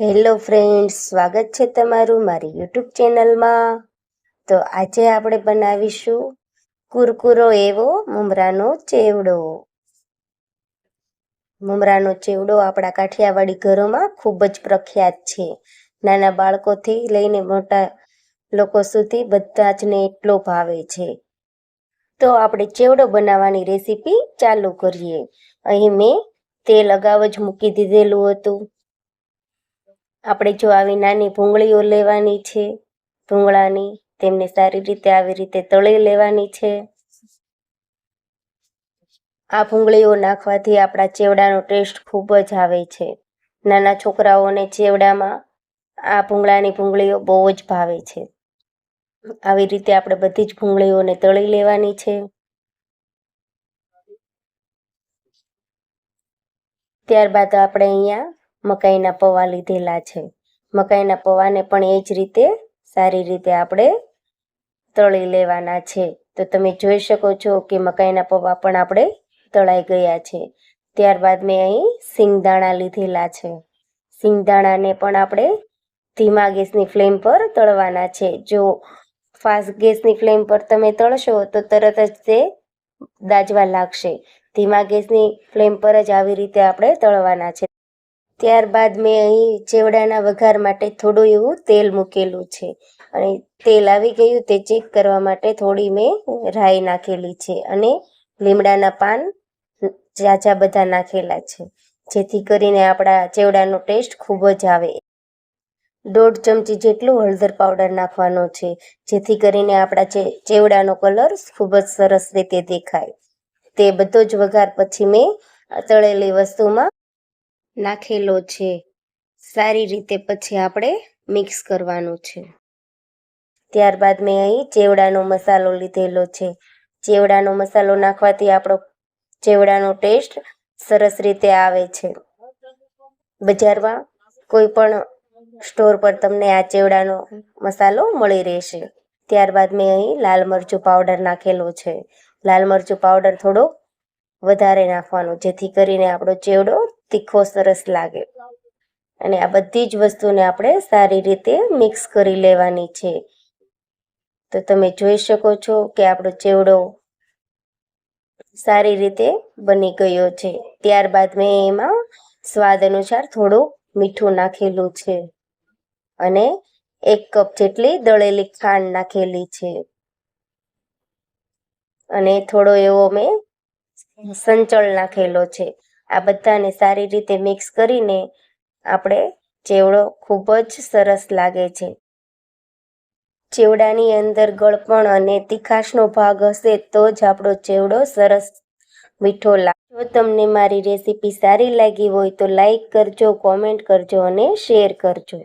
Hello friends, સ્વાગત છે તમારું મારી યુટ્યુબ ચેનલમાં. તો આજે આપણે બનાવીશું કુરકુરો એવો મમરાનો ચેવડો. મમરાનો ચેવડો આપણા કાઠિયાવાડી ઘરોમાં ખૂબ જ પ્રખ્યાત છે. નાના બાળકોથી લઈને મોટા લોકો સુધી બધા જને એટલો ભાવે છે. તો આપણે ચેવડો બનાવવાની રેસીપી ચાલુ કરીએ. અહીં મેં તેલ અગાઉ જ મૂકી દીધેલું હતું. આપણે જો આવી નાની ભૂંગળીઓ લેવાની છે, ભૂંગળાની તેમને સારી રીતે આવી રીતે તળી લેવાની છે. આ ભૂંગળીઓ નાખવાથી આપણા ચેવડાનો ટેસ્ટ ખૂબ જ આવે છે. નાના છોકરાઓને ચેવડામાં આ ભૂંગળાની ભૂંગળીઓ બહુ જ ભાવે છે. આવી રીતે આપણે બધી જ ભૂંગળીઓને તળી લેવાની છે. ત્યારબાદ આપણે અહીંયા મકાઈના પૌવા લીધેલા છે. મકાઈના પૌવાને પણ એ જ રીતે સારી રીતે આપણે તળી લેવાના છે. તો તમે જોઈ શકો છો કે મકાઈના પૌવા પણ આપણે તળાઈ ગયા છે. ત્યારબાદ મેં અહીં સિંગદાણા લીધેલા છે. સિંગદાણાને પણ આપણે ધીમા ગેસની ફ્લેમ પર તળવાના છે. જો ફાસ્ટ ગેસની ફ્લેમ પર તમે તળશો તો તરત જ તે દાજવા લાગશે. ધીમા ગેસની ફ્લેમ પર જ આવી રીતે આપણે તળવાના છે. ત્યારબાદ મેં અહીં ચેવડાના વઘાર માટે થોડું એવું તેલ મૂકેલું છે. અને તેલ આવી ગયું તે ચેક કરવા માટે થોડી મેં રાઈ નાખેલી છે અને લીમડાના પાન ઝાઝા બધા નાખેલા છે. જેથી કરીને આપણા ચેવડાનો ટેસ્ટ ખૂબ જ આવે. દોઢ ચમચી જેટલું હળદર પાવડર નાખવાનો છે, જેથી કરીને આપણા જે ચેવડાનો કલર ખૂબ જ સરસ રીતે દેખાય. તે બધો જ વઘાર પછી મેં તળેલી વસ્તુમાં નાખેલો છે. સારી રીતે પછી આપણે મિક્સ કરવાનું છે. ત્યારબાદ મેં અહીં ચેવડાનો મસાલો લીધેલો છે. ચેવડાનો મસાલો નાખવાથી આપણો ચેવડાનો ટેસ્ટ સરસ રીતે આવે છે. બજારમાં કોઈ પણ સ્ટોર પર તમને આ ચેવડાનો મસાલો મળી રહેશે. ત્યારબાદ મેં અહીં લાલ મરચું પાવડર નાખેલો છે. લાલ મરચું પાવડર થોડો વધારે નાખવાનો, જેથી કરીને આપણો ચેવડો તીખો, સરસ લાગે. અને આ બધી જ વસ્તુને આપણે સારી રીતે મિક્સ કરી લેવાની છે. તો તમે જોઈ શકો છો કે આપણો ચેવડો સારી રીતે બની ગયો છે. ત્યારબાદ મેં એમાં સ્વાદ અનુસાર થોડું મીઠું નાખેલું છે. અને એક કપ જેટલી દળેલી ખાંડ નાખેલી છે. અને થોડો એવો મેં સંચળ નાખેલો છે. આ બધાને સારી રીતે મિક્સ કરીને આપણે ચેવડો ખૂબ જ સરસ લાગે છે. ચેવડાની અંદર ગળપણ અને તીખાશનો ભાગ હશે તો જ આપણો ચેવડો સરસ મીઠો લાગે. જો તમને મારી રેસીપી સારી લાગી હોય તો લાઈક કરજો કોમેન્ટ કરજો અને શેર કરજો.